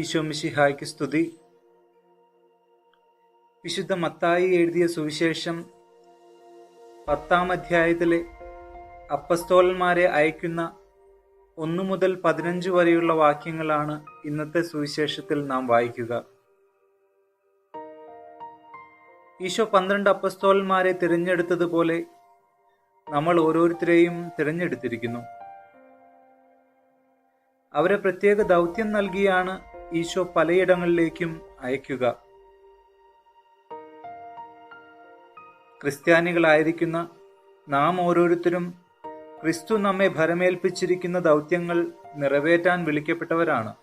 ഈശോമിശിഹായ്ക്ക് സ്തുതി. വിശുദ്ധ മത്തായി എഴുതിയ സുവിശേഷം പത്താം അധ്യായത്തിലെ അപ്പസ്തോലന്മാരെ അയക്കുന്ന ഒന്നു മുതൽ പതിനഞ്ച് വരെയുള്ള വാക്യങ്ങളാണ് ഇന്നത്തെ സുവിശേഷത്തിൽ നാം വായിക്കുക. ഈശോ പന്ത്രണ്ട് അപ്പസ്തോലന്മാരെ തിരഞ്ഞെടുത്തതുപോലെ നമ്മൾ ഓരോരുത്തരെയും തിരഞ്ഞെടുത്തിരിക്കുന്നു. അവരെ പ്രത്യേക ദൗത്യം നൽകിയാണ് ഈശോ പലയിടങ്ങളിലേക്കും അയക്കുക ക്രിസ്ത്യാനികളായിരിക്കുന്ന നാം ഓരോരുത്തരും ക്രിസ്തു നമ്മെ ഭരമേൽപ്പിച്ചിരിക്കുന്ന ദൗത്യങ്ങൾ നിറവേറ്റാൻ വിളിക്കപ്പെട്ടവരാണ്.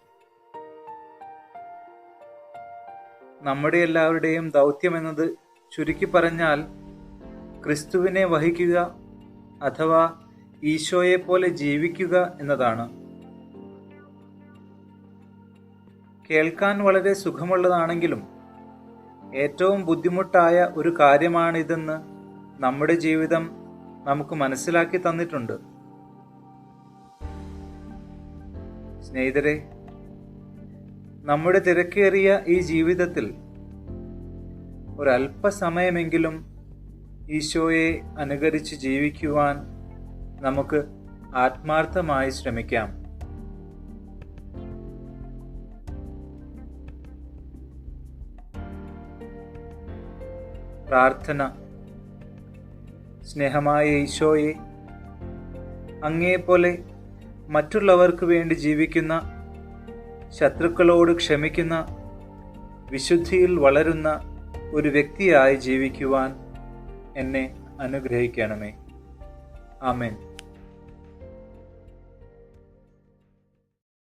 നമ്മുടെ എല്ലാവരുടെയും ദൗത്യം എന്നത് ചുരുക്കി പറഞ്ഞാൽ ക്രിസ്തുവിനെ വഹിക്കുക അഥവാ ഈശോയെ പോലെ ജീവിക്കുക എന്നതാണ്. കേൾക്കാൻ വളരെ സുഖമുള്ളതാണെങ്കിലും ഏറ്റവും ബുദ്ധിമുട്ടായ ഒരു കാര്യമാണിതെന്ന് നമ്മുടെ ജീവിതം നമുക്ക് മനസ്സിലാക്കി തന്നിട്ടുണ്ട്. സ്നേഹിതരെ നമ്മുടെ തിരക്കേറിയ ഈ ജീവിതത്തിൽ ഒരല്പസമയമെങ്കിലും ഈശോയെ അനുകരിച്ച് ജീവിക്കുവാൻ നമുക്ക് ആത്മാർത്ഥമായി ശ്രമിക്കാം. പ്രാർത്ഥന. സ്നേഹമായ ഈശോയെ അങ്ങേപോലെ മറ്റുള്ളവർക്ക് വേണ്ടി ജീവിക്കുന്ന ശത്രുക്കളോട് ക്ഷമിക്കുന്ന വിശുദ്ധിയിൽ വളരുന്ന ഒരു വ്യക്തിയായി ജീവിക്കുവാൻ എന്നെ അനുഗ്രഹിക്കണമേ. ആമേൻ.